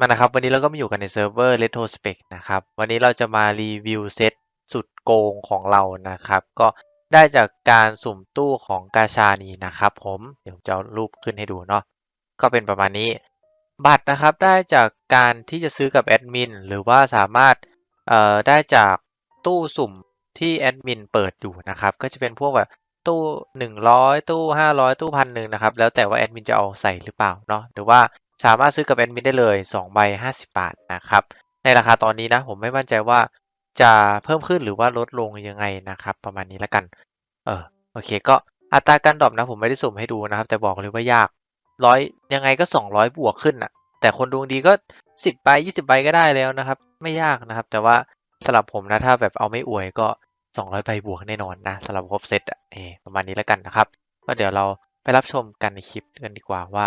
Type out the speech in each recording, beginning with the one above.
มานะครับวันนี้เราก็มาอยู่กันในเซิร์ฟเวอร์ Retrospect นะครับ วันนี้เราจะมารีวิวเซตสุดโกงของเรานะครับ ก็ได้จากการสุ่มตู้ของกาชานีนะครับ ผมเดี๋ยวจะรูปขึ้นให้ดูเนาะก็เป็นประมาณนี้ บัตรนะครับได้จากการที่จะซื้อกับแอดมินหรือว่าสามารถเอ่อได้จากตู้สุ่มที่แอดมินเปิดอยู่นะครับ ก็จะเป็นพวกแบบตู้หนึ่งร้อยตู้ห้าร้อยตู้พันหนึ่งนะครับ แล้วแต่ว่าแอดมินจะเอาใส่หรือเปล่าเนาะหรือว่า สามารถซื้อกับแอดมินได้เลย2ใบ50 บาทนะครับ ในราคาตอนนี้นะผมไม่มั่นใจว่าจะเพิ่มขึ้นหรือว่าลดลงยังไงนะครับ ประมาณนี้แล้วกัน เออโอเค ก็อัตราการดรอปนะผมไม่ได้สุ่มให้ดูนะครับ แต่บอกเลยว่ายากร้อยยังไงก็ 200 บวกขึ้นอะ แต่คนดวงดีก็ 10ใบ20ใบก็ได้แล้วนะครับ ไม่ยากนะครับ แต่ว่าสำหรับผมนะถ้าแบบเอาไม่อวยก็ 200ใบบวกแน่นอนนะสำหรับครบเซตอะเออประมาณนี้แล้วกันนะครับก็เดี๋ยวเราไปรับชมกันในคลิปกันดีกว่าว่า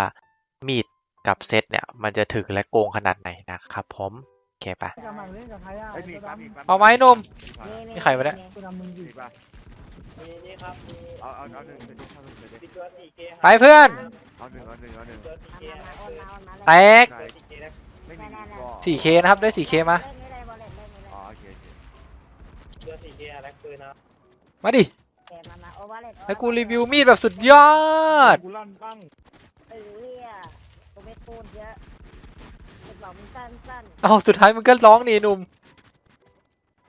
มีด กับเซตเนี่ยมันจะถึงและโกงขนาดไหนนะครับผมโอเคปะ กำลังเล่นกับใครอะเอ้ยมีครับมีครับเอาไหมหนุ่มมีนี่ใครวะเนี่ย กูทำมึงดิมีป่ะมีนี่ครับมีเอาเอาเอาหนึ่งเดี๋ยวดิเอาหนึ่งเดี๋ยวดิมีตัว 4K ไปเพื่อนเอาหนึ่งเอาหนึ่งเอาหนึ่งตัว 4K มามาโอนมาโอนมาแตก ใช่ตัว 4K นะไม่มีก็ 4K นะครับได้ 4K มาเล่นนี่เลยบอลเล่นเล่นนี่เลยอ๋อโอเคโอเคตัว 4K อะไรปืนนะมาดิเกมมามาโอเวอร์เล่นให้กูรีวิวมีดแบบสุดยอด กูลั่นปั้ง เออเฮียกูไม่ พูดเยอะกูบอกมึงสั้นสั้นเอาสุดท้ายมันก็ร้องนี่หนุ่ม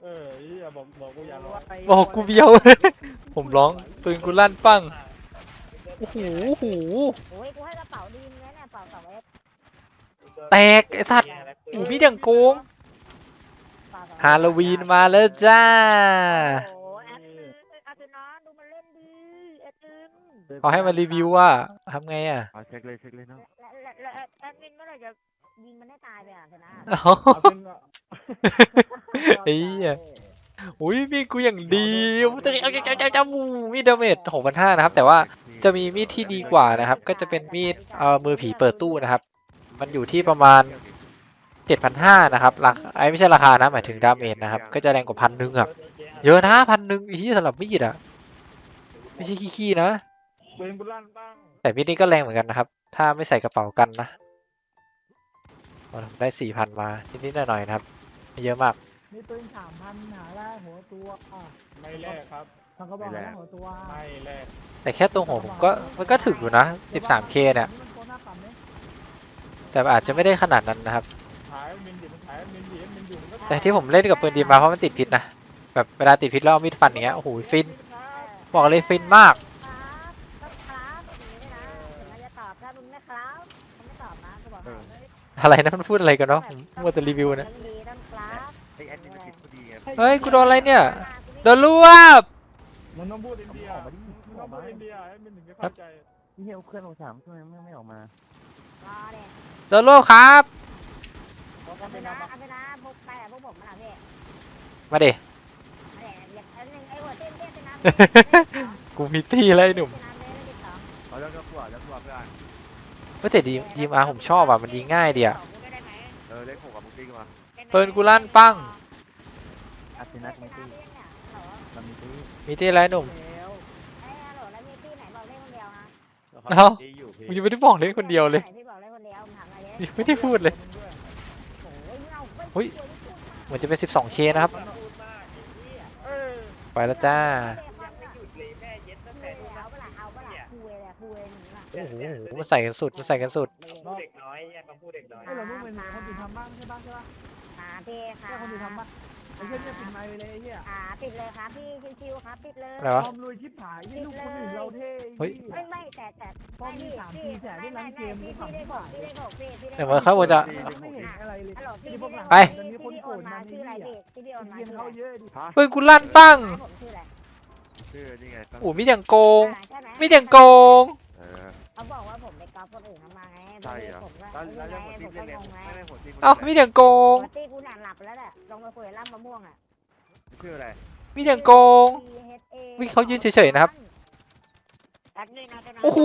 เออเฮียบอกบอกกูอย่าร้องบอกกูเบียว ผมร้องปืนกูลั่นปั้งโอ้โหโอ้โหโอ้ยกูให้กระเป๋าดีมเนี่ยเนี่ยเป๋าสองเอสแตกไอ้สัตว์ อูมีดอย่างโกงเป๋าสองฮาโลวีนมาแล้วจ้า โอ้แอ แอดมินเขาให้มารีวิวว่าทำไงอะเอาเช็คเลยเช็คเลยเนาะและและและแอดมินเมื่อไหร่จะยิงมันให้ตายไปอะอาร์เซนอลเอาเอาเป็นไอ้เหี้ย อุ้ยมีดกูอย่างดีเจ้าเจ้าเจ้าเจ้ามีดดาเมจหกพันห้านะครับ แต่ว่าจะมีมีดที่ดีกว่านะครับ ก็จะเป็นมีดเอ่อมือผีเปิดตู้นะครับ มันอยู่ที่ประมาณเจ็ดพันห้านะครับราคาไอ้ไม่ใช่ราคานะหมายถึงดาเมจนะครับ ก็จะแรงกว่าพันหนึ่งอะ เยอะนะพันหนึ่งที่สำหรับมีดอะ ไม่ใช่ขี้ๆนะปืนกูลั่นปั้งแต่มีดนี้ก็แรงเหมือนกันนะครับ ถ้าไม่ใส่กระเป๋ากันนะเอาล่ะได้สี่พันมานิดๆหน่อยๆนะครับไม่เยอะมากมีปืนสามพันหาได้หัวตัวอะไม่แลกครับทางเขาบอกนะหัวตัวไม่แลกแต่แค่ตัวหัวผมก็มันก็ถึงอยู่นะ 13k เนี่ยมันตัวหน้าปั๊มไหมแต่อาจจะไม่ได้ขนาดนั้นนะครับถ่ายมินดิมันถ่ายมินดิมินอยู่มันก็แต่ที่ผมเล่นกับปืนดีมาเพราะมันติดพิษนะแบบเวลาติดพิษแล้วเอามีดฟันอย่างเงี้ยโอ้โหฟิน บอกเลยฟินมาก ครับครับอย่างนี้ด้วยนะถึงมันจะตอบถ้ามึงไม่ครับมันไม่ตอบนะกูบอกให้อะไรนะมันพูดอะไรกันเนาะผมมัวแต่รีวิวนะต้งดีต้งครับไอแอดมินมันติดพอดีไงเฮ้ยกูโดนอะไรเนี่ย โดนรวบ มันต้องพูดอินเดียมันต้องพูดอินเดียให้มันถึงจะเข้าใจ พี่เฮลเคลื่อนลงสามทำไมไม่ไม่ออกมารอเนี่ยโดนรวบครับ เอาไปนะเอาไปนะพวกไปอะพวกผมมันอพี่มาดิ ต้นเต้นไปนะกูมีตี้แล้วไอ้หนุ่มไปนะเล่นที่สองเอาแล้วก็กลัวแล้วกลัวเพื่อนเฮ้ยแต่ดีดีมาผมชอบอะมันยิงง่ายดีอะบอกกูได้ไหมเออเลขหกกับมุกตี้มาปืนกูลั่นปั้งอาร์เซนัสเป็มุนกน้ำตี้เล่นเนี่ยเหรอมันมีตี้มีตี้อะไรหนุ่มแล้วไอ้ฮัลโหลแล้วมีตี้ไหนบอกเล่นคนเดียวฮะเอ้ามึงยังไม่ได้บอกเล่นคนเดียวเลยไหพี่บอกเล่นคนเดียวมึงถามอะไรเนี่ยยังไม่ได้พูดเลยโอ้ยเงาเฮ้ยเหมือนจะเป็น 12k นะครับพูดมากไอ้เหี้ยเออไปแล้วจ้า โอ้โหมันใส่กันสุดมันใส่กันสุดเด็กน้อยเนี่คำพูดเด็กน้อยไอ้เราต้องเป็นคนอื่นทำบ้างใช่ป่ะใช่ป่ะอ่าพี่ค่ะแค่คนอื่นทำป่ะไอ้เหี้ยเนี่ยปิดไมค์เลยไอ้เหี้ยอ่าปิดเลยครับพี่ชิวๆครับปิดเลยอะไรวะความรวยชิบหายที่ลูกคนอื่นเราเท่เฮ้ยไม่ไม่แต่แต่พอมีสามปีแสนได้ร้านเกมพี่ที่พี่ทำได้ที่บอขากยพี่ได้บอกพี่พี่ได้เดี๋ยวมันเข้าจะไม่เห็นอะไรเลยพี่พวกหลังไปตอนนี้คนโกรธมาชื่ออะไรพี่เดียวมาชื่ออะไรเฮ้ยกูลั่นปั้งผมชื่ออะไรชื่อนี่ไงตั้งโอ้มีดอย่างโกงมมีดอย่างโกง เออเขาบอกว่าผมไปก๊อปคนอื่นเข้ามาไงใช่เหรอผมก็แล้วไงแล้วเรื่องหัวผตี้มเล่ก็นเล่นงงไงไม่ไม่หัวตี้เอ้ามีดอย่างโกงปกติกูหนานหลับแล้วแหละลงไปคุยกับล่ำมะม่วงอะชื่ออะไรมีดอย่างโกง วิ่งเขายืนเฉยๆนะครับแป๊บนึงนะเจ้านายโอ้โห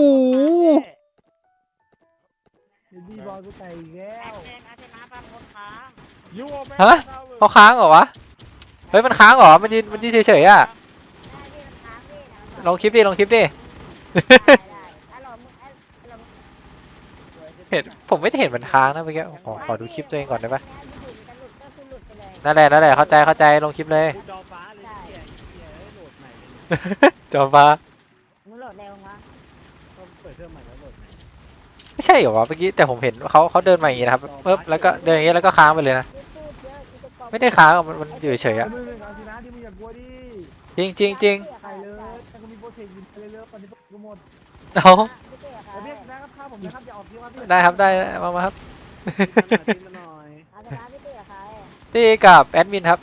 ดีบอลกูแต่อีกแล้แป๊วบนึงนะเจ้านายฟังคนค้างยูโอแม่ฮะ เขาค้างเหรอวะ เฮ้ยมันค้างเหรอ มันยืนมันยืนเฉยๆอะได้พี่มันค้างพี่นะมันบอกลองคลิปดิ ลองคลิปดิ ได้ได้ฮัลโหลมึงฮัลโหลมึง เห็นผมไม่ได้เห็นมันค้างนะเมื่อกี้ขอขอดูคลิปตัวเองก่อนได้ปะจะหลุดก็คือหลุดไปเลยนั่นแหละนั่นแหละเข้าใจเข้าใจลงคลิปเลย จอฟ้าเลยเหี้ยเหี้ยโหลดใหม่เลยจอฟ้ามึงโหลดเร็วมั้งก็เปิดเทอมใหม่แล้วโหลดใหม่ไม่ใช่เหรอวะเมื่อกี้แต่ผมเห็นเขาเขาเดินมาอย่างงี้นะครับปึ๊บแล้วก็เดินอย่างงี้แล้วก็ค้างไปเลยนะพูดเยอะกูจะกรอบไม่ได้ค้างอะมันมันอยู่เฉยๆอะมึงเอาสินะที่มึงอย่ากลัวดิจริงจริงจริงใส่เลยแต่ก็มีโปรเทคยิงไปเลยเลยตอนนี้กูหมดเอา ผมนะครับอย่าออกทีว่าพี่ได้ครับได้มามาครับ ทีมาหน่อยเอาชนะพี่เต้อะใครตีกับแอดมินครับ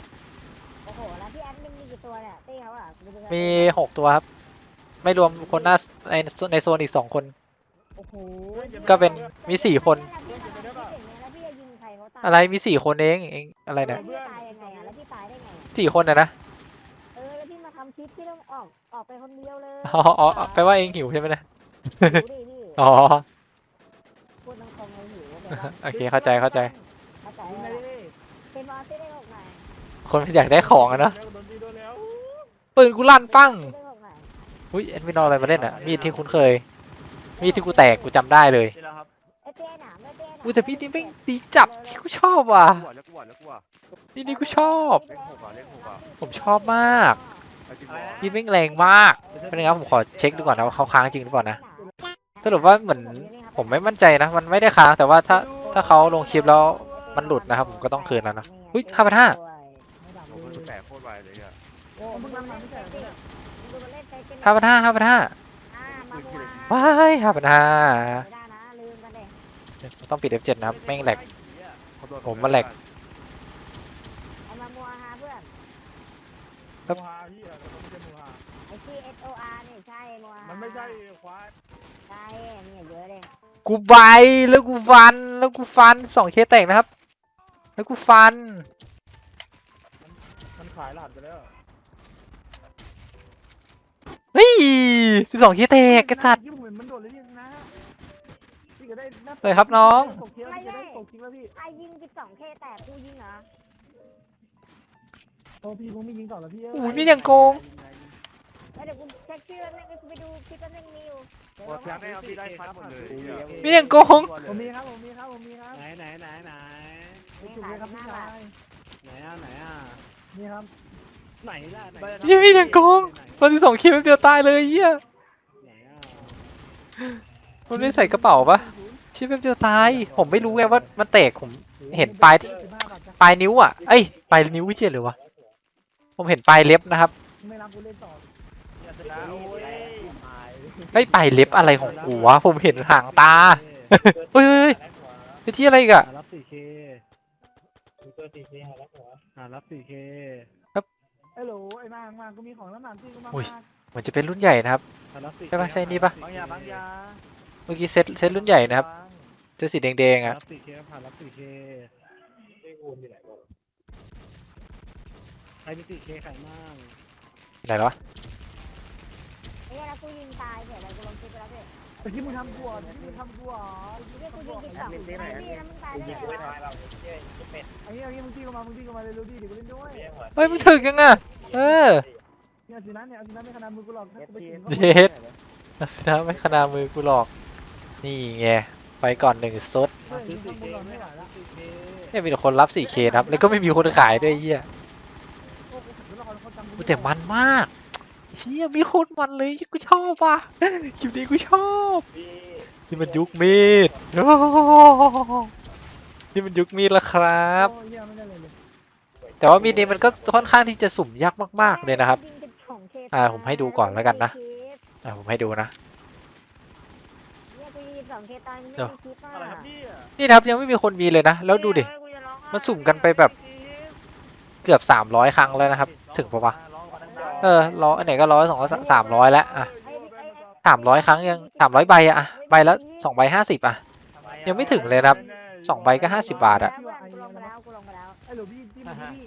โอ้โห แล้วพี่แอดมินมีกี่ตัวเนี่ยเต้เขาอะดูดูกันมีหกตัวครับ ไม่รวมคนหน้าในในโซนอีกสองคน โอ้โหก็เป็นมีสี่คน แล้วพี่จะยิงใครเขาตายอะไรมีสี่คนเองเองอะไรเนี่ยแล้วพี่ตายยังไงอะแล้วพี่ตายได้ไงอะสี่คนนะนะเออ แล้วพี่มาทำคลิปพี่ต้องออกออกไปคนเดียวเลยอ๋ออ๋อแปลว่าเองหิวใช่ไหมนะหิวดิพี่ อ๋อ พูดตรงๆเลยหิวแปลว่า โอเคเข้าใจเข้าใจ เข้าใจยิงว่าเลยเป็นบอสที่ได้หกหน่อยคนมันอยากได้ของอะเนาะโดนตีโดนแล้วปืนกูลั่นปั้งได้หกหน่อยอุ้ยแอดมินเอาอะไรมาเล่นอะมีดที่คุ้นเคย มีดที่กูแตกกูจำได้เลยนี่แล้วครับไอ้เต้หนามไอ้เต้หนามอุ้ยแต่พี่นี่แม่งดีจัดที่กูชอบว่ะกูหวานแล้วกูหวานแล้วกูหวานพี่นี่กูชอบเลขหกอะเลขหกอะผมชอบมากเอาจริงเหรอพี่แม่งแรงมากเป็นไงครับผมขอเช็คดูก่อนนะว่าเขาค้างจริงหรือเปล่านะ สรุปว่าเหมือนผมไม่มั่นใจนะ มันไม่ได้ค้างแต่ว่าถ้าถ้าเขาลงคลิปแล้วมันหลุดนะครับ ผมก็ต้องคืนแล้วนะอุ้ยห้าพันห้าโอ้โหมันแตกโคตรไวเลยอะโอ้มึงมาเล่นเฟซดิมึงมาเล่นเฟซกันห้าพันห้าห้าพันห้าอ่ามาบัวว้ายห้าพันห้าไม่ได้นะลืมกันเด็ต้องปิด F7 นะครับแม่งแหลกเขาโดนผมมาแหลกเอามามัวฮาเพื่อนครับมูฮาพี่อะแต่มันไม่ใช่มูฮาไอ้ที่ S O R นี่ใช่มัวฮามันไม่ใช่ควาย ใช่เนี่ยเยอะเลยกูใบแล้วกูฟันแล้วกูฟันสองเคแตกนะครับ แล้วกูฟัน มันขายหลาดไปแล้วเฮ้ยสิบสองเคแตกกระสัด ยิ่งเหมือนมันโดดเลยนี่นะพี่ก็ได้นัเลยครับน้อง ตกเคี้ยวพี่จะได้ตกจริงแล้วพี่ไอ้ยิง 12K แต่กูยิงเหรอโอ้พี่มึงไม่ยิงต่อแล้วพี่โอ้ยมีอย่างโกงแล้ว เดี๋ยวกูเช็คชื่อแล้วนึงกูไปดูคลิปแล้วนึงมีอยู่เดี๋ยวหมดแล้ลวองไม่เอาพี่ได้พัดหมดเลยเนี่ยมีอย่างโกงผมมีครับผมมีครับผมมีครับไหนไหนไหนไหนไอ้จุกเลยครับพี่ชายไหนอะไหนอะนี่ครับไหนล่ะไหนยี่มีอย่างโกงมันสิบสองเคแป๊บเดียวตายเลยเหี้ยไหนอะมันไม่ใส่กระเป๋าปะชิบแป๊บเดียวตาย ผมไม่รู้ไงว่ามันแตกผมเห็นปลายที่สิบห้าบาทจ้ะปลายนิ้วอะเอ้ยปลายนิ้ววิเชียหรือวะผมเห็นปลายเล็บนะครับไม่รับกูเล่นต่อ โอ้ยเฮ้ยปลายเล็บอะไรของกูวะผมเห็นหางตาเฮ้ยเฮ้ยเฮ้ยไปที่อะไรอีกอะหารับ 4K ตัวสี่เคหาแล้วหัวหารับ 4K ไอ้โหลไอ้มางมางกูมีของแล้วหนามที่กูมาอุ้ย มาเหมือนจะเป็นรุ่นใหญ่นะครับ หารับ 4K ใช่ปะใช่นี่ปะ บางยาบางยาเมื่อกี้เซตเซตรุ่นใหญ่นะครับเสื้อสีแดงๆหาอะรับ 4K หารับ 4K ไม่คูณอยู่ไหนวะใครมี 4K ใครมั่งไหนเหรอไอ้ เนี่ยแล้วกูยิงตายเดี๋ยวอะไรกูลงคลิปไปแล้วพี่ตะกี้มึงทำกูเหรอตะกี้มึงทำกูเหรอเรียกกูยิง12ไอ้พี่แล้วมึงตายกูได้ยิงไงไม่วะน้อยเราเชื่อยิงเป็ดไอ้เงี้ยไอ้เงี้ยมึงตีกูมามึงตีกูมาเร็วๆดิเดี๋ยวกูเล่นด้วยเลี้ยงหัวเฮ้ยมึงถึกยังอะ เออเนี่ยสินะเนี่ยสินะไม่ขนาดมือกูหรอกถ้ากูไปกินเย็ดนะไม่ขนาดมือกูหรอก นี่ไงไปก่อนหนึ่งซุดเฮ้ยซื้อมึง 4K ทำกูหรอกไม่ไม่ไหวหาละรับ 4K เนี่ยมีแต่คนรับ 4K นะครับ แล้วก็ไม่มีคนขายด้วยไอ้เหี้ยโอ้กูถึงแล้วเขาจำกูอุ๊ยแต่มันมาก เชี่ยมีโคตรมันเลยกูชอบว่ะคลิปนี้กูชอบพี่นี่มันยุคมีดโอ้นี่มันยุคมีดแล้วครับ โอ้ยเหี้ยไม่ได้เลยเลยแต่ว่ามีดนี้มันก็ค่อนข้างที่จะสุ่มยากมาก ๆเลยนะครับยิง 12K อ่าผมให้ดูก่อนแล้วกันนะ อะผมให้ดูนะเนี่ยกูยิง 12K ตอนไม่มีคลิปอะอะไรครับพี่นี่นะครับยังไม่มีคนมีเลยนะ แล้วดูดิ มันสุ่มกันไปแบบ เกือบ 300 ครั้งแล้วนะครับ ถึงปะวะ เออร้อยอันไหนก็ร้อยสองร้อยสามร้อยแล้วอะไอ้ไอ้ไอ้สามร้อยครั้งยังสามร้อยใบอะอะใบละสองใบห้าสิบอะ ยังไม่ถึงเลยนะครับสองใบก็50บาทอะกูลงไปแล้วกูลงไปแล้วไอ้โหลพี่ที่มึงพี่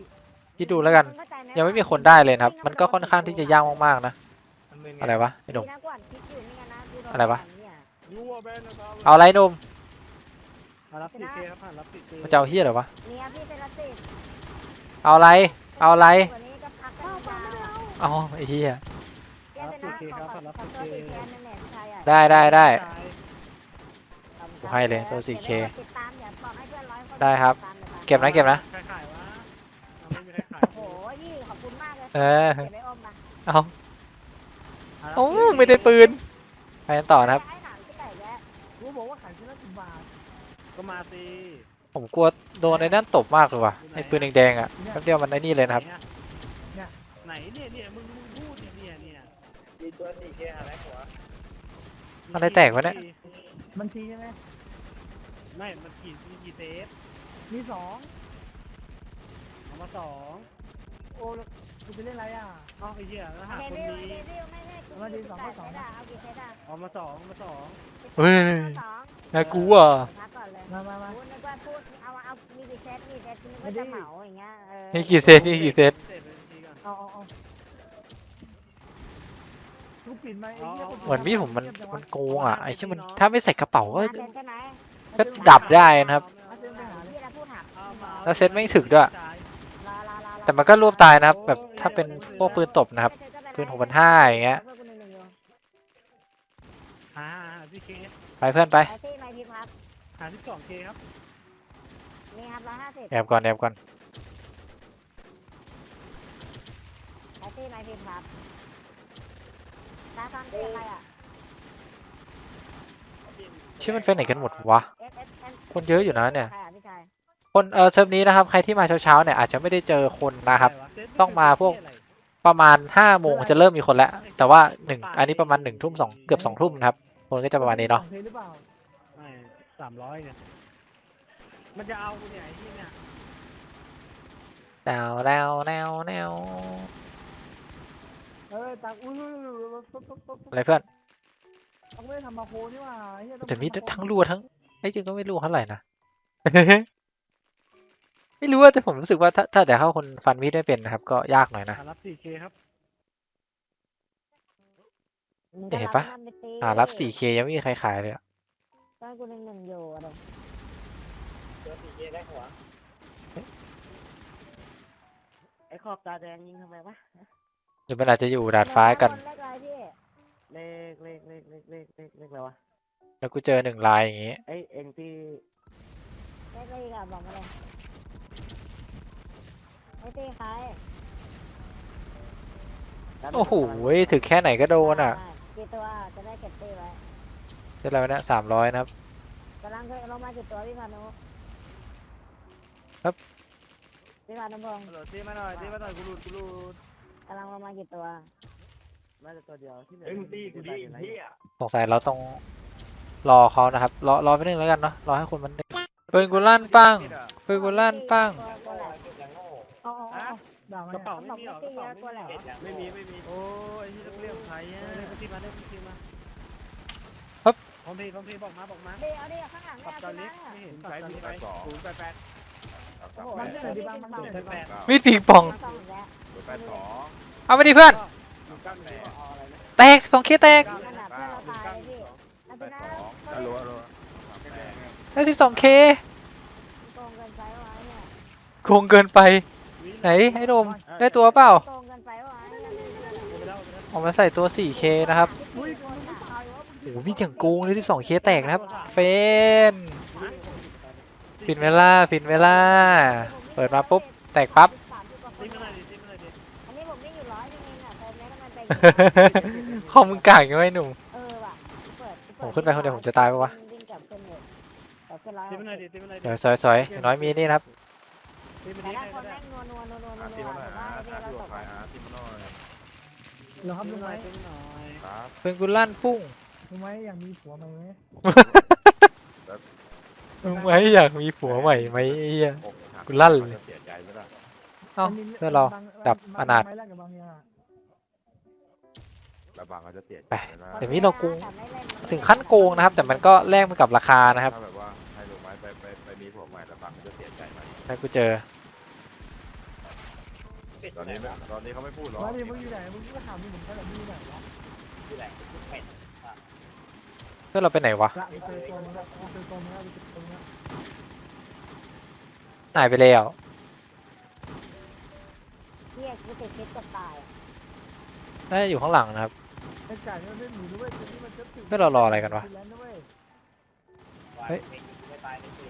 คิดดูแล้วกันมึงเข้าใจหยังไม่มีคนได้เลยนะครับ มันก็ค่อนข้างที่จะยากมากๆนะอะไรวะไอ้หนุ่มดีนะกูอ่านคลิปอยู่ไม่งั้นนะกูโดนอะไรวะเนี่ยยูว่าแบนนะครับเอาอะไรหนุ่มหารับ 4K ครับหารับ 4K มันจะเอาเฮียเหรอวะเนี่ยพี่เป็นรัสเซียเอาอะไร เอาอะไรวันนี้ก็พักกันยาว เอาไอ้เฮียแกเป็นนักขอขอขอตัวสี่แกนนั่นแหละพี่ชายอะได้ได้ได้ทำใจให้เลยตัว 4K ติดตามอย่าบอกให้เพื่อนร้อยคนได้ครับ ติตามเลยเก็บนะเก็บนะ ใครขายวะเอาไม่มีใครขายโอ้โหยี่ขอบคุณมากเลยเออ เก็บไว้อมนะเอาโอ้ไม่ได้ปืน ไปกันต่อนะครับให้ถามที่ไหนแกกูบอกว่าขายชิ้นละสิบบาทก็มาสิผมกลัวโดนไอ้นั่นตบมากเลยว่ะไอ้ปืนแดงๆอะแป๊บเดียวมันไอ้นี่เลยนะครับ ไห นเนี่ยเนี่ยมึงมึงพูดเนี่ยเนี่ยเนี่ยมีตัวสี่เคอะไรหัวอะไรแตกวะเนี่ยมันทีใช่ไหมไม่มันกี่มีกี่เซตมีสองเอามาสองโอ้แล้วกูจะเล่นอะไรอะ เอ้าไอ้เหี้ยแล้วหาเดคนวิลดีเดวิลไม่ได้เอามาดีสองก็สองเซตอะเอากี่เซตอะเอามาสองมาสองเฮ้ยสองน่ากลัวพักก่อนเลยมามามาพูดนึกว่าพูดเอาเอามีกี่เซตมีเซตนึกว่าจะเหมาอย่างเงี้ยเออนี่กี่เซตนี่กี่เซตเสร็จเลยทีก่อน เอาเอาเอาลูกปิดไหมไอ้เหี้ยเหมือนมีดผมมันมันโกงอะไอ้เชี่ยมันถ้าไม่ใส่กระเป๋าก็ห้าเซตใช่ไหมก็ดับได้นะครับ เอาซื้อไปหาที่เราพูดหักเอามาแล้วเซตไม่ถึกด้วยรอรอรอรอแต่มันก็รวบตายนะครับ แบบถ้าเป็นพวกปืนตบนะครับ ปืนหกพันห้าอย่างเงี้ยอ่าพี่เคไปเพื่อนไปไอซี่ไมพิมพ์ครับ หาที่สองเคครับ นี่ครับร้อยห้าสิบแอบก่อนแอบก่อน ไอซี่ไมพิมพ์ครับตาฟังเสียงอะไรอะชื่อมันไปไหนกันหมดวะ S S N คนเยอะอยู่นะเนี่ย ใครอะพี่ชายคนเออเซิร์ฟนี้นะครับ ใครที่มาเช้าๆเนี่ยอาจจะไม่ได้เจอคนนะครับะไรวะเซตต้องมาพวก ประมาณห้าโมงจะเริ่มมีคนแล้ว แต่ว่าหนึ่งอันนี้ประมาณหนึ่งทุ่มสองเกือบสองทุ่มนะครับ คนก็จะประมาณนี้เนาะ เพลงหรือเปล่าไม่สามร้อยเนี่ย มันจะเอาเนี่ยไอ้ที่เนี่ย แนวแนวแนวแนว เออตากอุ้ยตุ๊บตุ๊บตุ๊บตุ๊บอะไรเพื่อนต้องไม่ได้ทำมาโคนี่หว่าไอ้เหี้ยต้องแต่มีทำาโคทั้งรัวทั้งไอ้จริงก็ไม่รู้เท่าไหร่นะ ไม่รู้ว่าแต่ผมรู้สึกว่าถ้าถ้าแต่เข้าคนฟันมีดไม่เป็นนะครับ ก็ยากหน่อยนะหารับ 4K ครับมึงเห็นก็ปะนั่นไปตีอ่ารับ 4K ยังไม่มีใครขายเลยอะตอนกูหนึ่งหนึ่งอยู่อะเดี๋ยวตัวสี่เคได้หัวไอ้ขอบตาแดงยิงทำไมวะห รือมันอาจจะอยู่ดาดฟ้ากัน เลขอะไรพี่เลขเลขเลขเลขเลขเลขเลขอะไรวะแล้วกูเจอหนึ่งลายอย่างงี้ เอ้ยเอ็งที่เลขอะไรอีกันบอกมาเลยไอ้ตีใครโอ้โหถึงแค่ไหนก็โดนอะกี่ตัวจะได้เก็บตีไว้ได้แล้วนะสามร้อยนะครับ กำลังเคยลงมากี่ตัวพี่พานุครับ พี่พานุพงศ์ฮัลโหลตีมาหน่อยตีมาหน่อยกูรูดกูรูด กำลังลงมากี่ตัว น่าจะตัวเดียวที่เหลือเอ็งตีกูดิเหี้ยสงสัยเราต้องรอเขานะครับ รอรอไปหนึ่งแล้วกันเนาะรอให้คนมันได้ปืนกูลั่นปั้งปืนกูลั่นปั้งตัวตัวแหลกเอาเอาเอาเอาด่ามันกระเป๋าเขาไม่บอกมีหรไม่อกตีระเยเป๋าอะตัวแหลกไม่มีไม่มีโอ้ยที่ต้องเรียกใครอะเรียกตีมาเรียกตีมาครับพร้อมเพย์พร้อมเพย์บอกมาบอกมาเดี๋ยวเดี๋ยวข้างหลังขัเนี่บยจอเอาเล็กไปไม่เห็นขับจอเล็กไปศูนย์แปดแปดโอ้โหมันเรื่องอะไรดีบ้างมันศูเรื่อนงย์อะไรแปดแปดมีดปิงปองสอง แล้วแปดสองเอาไปดิเพื่อนศูนย์เก้าแปดแตกสองเคแตกขนาดเพื่อนเราตายเลยพี่เอาไปแปดนะสองฮัลโหลฮัลโหลแปดได้สิบสองเคโกงเกินไปวะเนี่ยโกงเกินไป ไหนไอ้หนมได้ตัวเปล่าโกงเกินไปวะเนี่ยโอ้ไปแล้วไปแล้วออกมาใส่ตัว 4K นะครับอุ้ยมันไม่ตายวะโอ้โหมีอย่างโกงเลย12 เคแตกนะครับ เฟนฟินเวล่าฟินเวล่าเปิดมาปุ๊บ แตกปั๊บ คอมมึงกากยังไงหนุ่ม เออว่ะเปิดผมขึ้นไปคนเดียวผมจะตายปะวะ วิ่งกลับขึ้นอยู่กลับขึ้นร้อยตีมาหน่อยดิตีมาหน่อยดิเดี๋ยวสวยๆอย่างน้อยมีนี่นะครับ ตีมาแต่ดิถ้าให้คก็นได้แม่งนัวนัวนัวนัวนัวอาร์ตีนัวมาหน่อยแต่นะว่าไอ้อาที่ร์เราตีตมากหน่อยเหรอครับตีลุงมาหไหมน่อยตีมาหน่อยครับเพื่อนกูลั่นปุ้งลุงไหมอยากมีผัวไหมไหมมึงไว้อยากมีผัวใหม่ไหมไอ้เหี้ยอกหักกูลั่นเลย เสียใจไหมล่ะ เอ้ามันมีเพื่อนเราบงดับงอนาถ ไม้แรกกับบางอย่าง อะระบางอาจจะเสียใจไปนะ แต่นี่เราโกงแต่ไม่เล่นมันไม่ถึงขั้นโกงนะครับ แต่มันก็แลกมากับราคานะครับ ถ้าแบบว่าให้ลูกไม้ไปไปไปมีผัวใหม่ระบางอาจจะเสียใจไหมถ้ากูเจอ ตอนนี้ไม่ตอนนี้เขาไม่พูดหรอกมาดิมึงอยู่ไหนมึงก็ถามดิผมก็แบบมึงอยู่ไหนวะที่ไหนเป็ดเพื่อนเราไปไหนวะละเจอตัวมึงละเจอตัวมึงละเจอตัวมึงละหายไปแล้ว เฮียกูติดพิษกับตายอะน่าจะอยู่ข้างหลังนะครับ ไอ้จ่ายเนี่ยมันไม่หนีด้วยตัวนี้มันจะถึงเพื่อนเรารออะไรกันวะฟรีแลนซ์ด้วยรเฮ้ย ไม่ยิงไม่ตายเลยสิ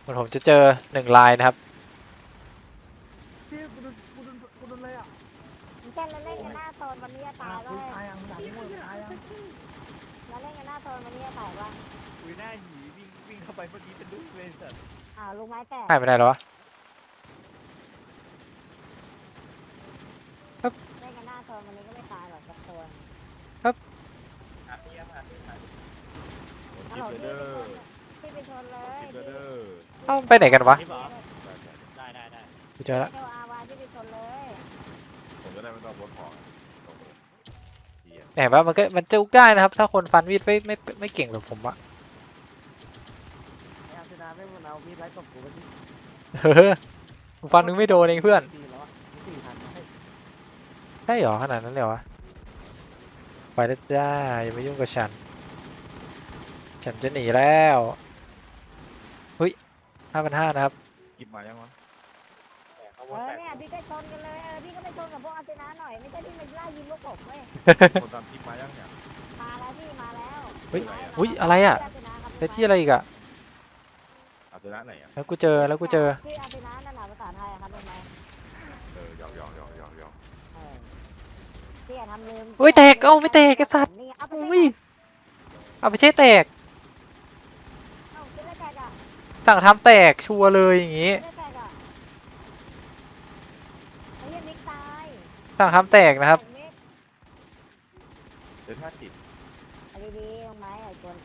เหมือนผมจะเจอหนึ่งลายนะครับพี่กูโดนกูโดนกูโดนเลยอะมึงแค่เล่นกันหน้าโซนวันนี้จะตายกูก็ตายยังด่าไม่หมดตายยังเราเล่นกันหน้าโซนวันนี้จะตายว่าอุ้ยหน้าหยีวิ่งวิ่งเข้าไปเมื่อกี้เป็นลูกเลยสัตว์อ้าวลูกไม้แตกหายไปไหนแล้ววะ เล่นกันหน้าโซนวันนี้ก็ไม่ตายหรอกสักตัว หาพี่หาพี่หาพี่ฮัลคิโหลดเดอร์พี่ไปชนเลยคิดเดอร์เอ้าไปไหนกันวะ นี่เหรอได้ได้ได้เจอแล้วเทวอาวาพี่ไปชนเลยผมจะได้ไม่ต้องบดของตรงเลยเหี้ยเห็นปะมันก็มันจุกได้นะครับ ถ้าคนฟันมีดไม่ไม่ไม่เก่งแบบผมอะเอาชนะไม่หมดเอามีดไล่ตบกูไปที่เฮ้อกูฟันนึงไม่โดนเองเพื่อน สี่แล้วสี่พันให้ใช่เหรอขนาดนั้นเลยวะ ไปแล้วจ้าอย่ามายุ่งกับฉัน ฉันจะหนีแล้วเฮ้ยห้าพันห้านะครับกิบมายังวะแต่เขาเอวนอแตกเนี่ยพี่ก็ชนกันเลยเออพี่ก็ไปชนกับพวกอาร์เซนาหน่อยไม่ใช่พี่มาไล่ยิงพวกผมเว้ยคนตามกิบมายังเนี่ยมาแล้วพี่มาแล้วเฮ้ยมาแล้วอุ๊ยอะไรอะาร์เซนาครับแล้วที่อะไรอีกอะเอาชนะไหนอะแล้วกูเจอแล้วกูเจอ ชื่ออาร์เซนานั่นแหละภาษาไทยอะครับรู้ไหม เออหยอกหยอกหยอกหยอกหยอก เออ พี่อย่าทำลืมเฮ้ยแตกเอ้าไม่แตกไอ้สัตว์นี่เอาไปอุ้ยเอาไปเช่แตก เอ้าไม่ได้แตกอะสั่งทำแตกชัวร์เลยอย่างงี้ไม่ได้แตกอะไอ้เหี้ยมิกตายสั่งทำแตกนะครับแตกมิกเดินห้าสิบเอาดีๆลงไม้ไอ้คน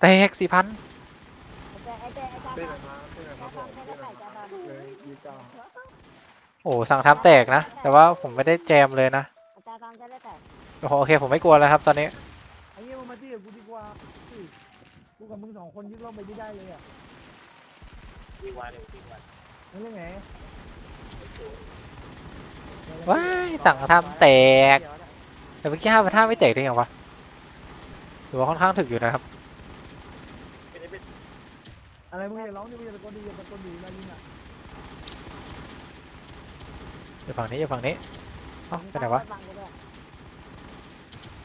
แตกสี่พัน ไอ้เจ๊ไอ้เจ๊ไอ้เต้นจ้ามาเต้นจ้ามาตอนเต้นแล้วไก่จ้าตอนเลยดีจ้าโอ้สั่งทำแตกนะ แต่ว่าผมไม่ได้แจมเลยนะจ้าตอนเต้นแล้วแตกโอ้โหโอเคผมไม่กลัวแล้วครับ ตอนนี้ไอ้เงี้ยมึงมาที่กับกูดีกว่าพี่กูกับมึงสองคนยึดรอบไปไม่ได้เลยอะยิงวันเลยยิงวันนั่นเรื่องไงว้ายสั่งทำแตก แต่เมื่อกี้ห้าพันห้าไม่แตกได้ไงวะถือว่าค่อนข้างถึกอยู่นะครับเป็นเป็น อะไรมึงอย่าร้องดิมึงอย่าตะโกนดีอย่าตะโกนดีนะยิงอะอยู่ฝั่งนี้อยู่ฝั่งนี้เอ้าไปไหนวะบังกูด้วย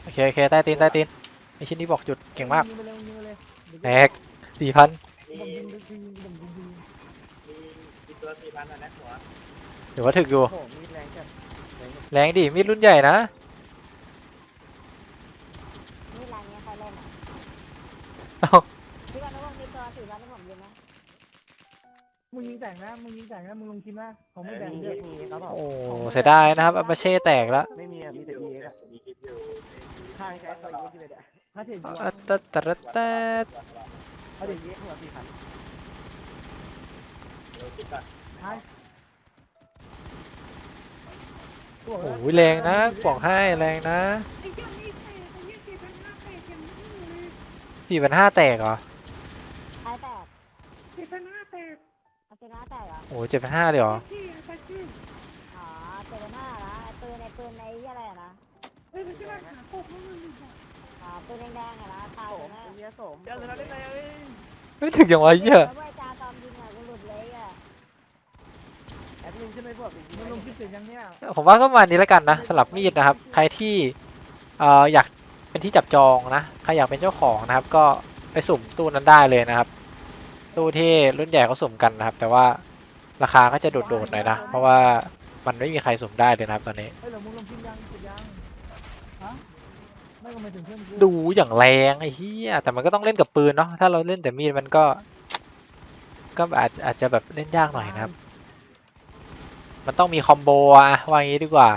โอเคโอเคใต้ตีนใต้ตีนไอชิ้นนี้บอกจุดเก่งมากยิงไปเลยยิงไปเลยแตกสี่พันมีผมยิงยิงยิงผมยิงยิงมีมีตัวสี่พันอะนะหัวหรือว่าถึกอยู่โอ้มีดแรงจัดแรงดิมีดรุ่นใหญ่นะนี่รายนี้ใครเล่นอะเอ้า พี่วันนี้ว่ามีตัวสี่วันที่ผมยิงไหม มึงยิงแต่งนะ มึงยิงแต่งนะ มึงลงคลิปนะเขาไม่แต่งมีเยอะมีครับผมโอ้เสียดายนะครับอาบาเช่แตกแล้วไม่มีอะมีแต่มีเอ็กมีคลิปอยู่ข้างใช้ตัวเอ็กเลยอะถ้าเห็นกูอะตะตะระแตดเอาเด็กเอ็กหัวสี่พันเดี๋ยวคิดก่อนโอ้ยแรงนะบอกให้แรงนะสี่พันห้าแตกเหรอใครแตกสี่พันห้าแตก อาร์เซนาแตกเหรอ โอ้เจ็ดพันห้าเลยเหรออ๋อเจ็ดพันห้าละไอ้ปืนไอ้ปืนไอ้ยี่อะไรอะนะอ่าปืนแดงๆอะนะตายโสไปมนะไอ้เหี้ยโสมเดี๋ยวเราเล่นอะไรเอ้ยไม่ถึงอย่างวะเหี้ยแล้วไอ้จ้าตอนยิงอะกูหลุดเลยอะแอดมินใช่ไหมพวกมึงลงคลิปเสร็จยังเนี่ยผมว่าก็ประมาณนี้แล้วกันนะสำหรับมีดนะครับ ใครที่เอ่ออยากเป็นที่จับจองนะ ใครอยากเป็นเจ้าของนะครับ ก็ไปสุ่มตู้นั้นได้เลยนะครับ ตู้ที่รุ่นใหญ่เขาสุ่มกันนะครับ แต่ว่าราคาก็จะโดดๆหน่อยนะ เพราะว่ามันไม่มีใครสุ่มได้เลยนะครับตอนนี้ เฮ้ยเดี๋ยวมึงลงคลิปยังเสร็จยังฮะไม่ก็ไม่ถึงเพื่อนกูดูอย่างแรงไอ้เหี้ยแต่มันก็ต้องเล่นกับปืนเนาะถ้าเราเล่นแต่มีดมันก็ ก็อาจอาจจะแบบเล่นยากหน่อยนะครับ มันต้องมีคอมโบอะว่างี้ดีกว่า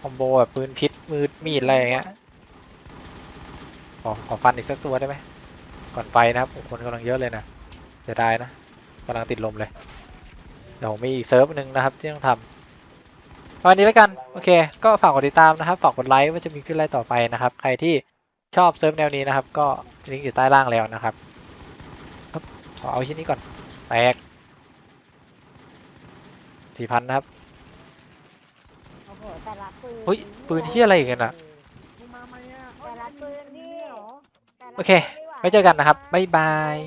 คอมโบแบบปืนพิษมือมีดอะไรอย่างเงี้ยขอขอฟันอีกสักตัวได้ไหมก่อนไปนะครับโอ้คนกำลังเยอะเลยนะ เสียดายนะกำลังติดลมเลย เดี๋ยวผมมีอีกเซิร์ฟหนึ่งนะครับ ที่ต้องทำวันนี้แล้วกัน โอเค ก็ฝากกดติดตามนะครับ ฝากกดไลค์ว่าจะมีขึ้นอะไรต่อไปนะครับ ใครที่ชอบเซิร์ฟแนวนี้นะครับ ก็ลิงก์อยู่ใต้ล่างแล้วนะครับครับขอเอาชิ้นนี้ก่อน แตกสี่พันนะครับ โอ้โหแต่ละปืนเฮ้ยปืนที่อะไรกันอะมึงมาไหมอะ แต่ละปืนนี่แต่ละโอเคปืนนี่หว่าไว้เจอกันนะครับ บ๊ายบาย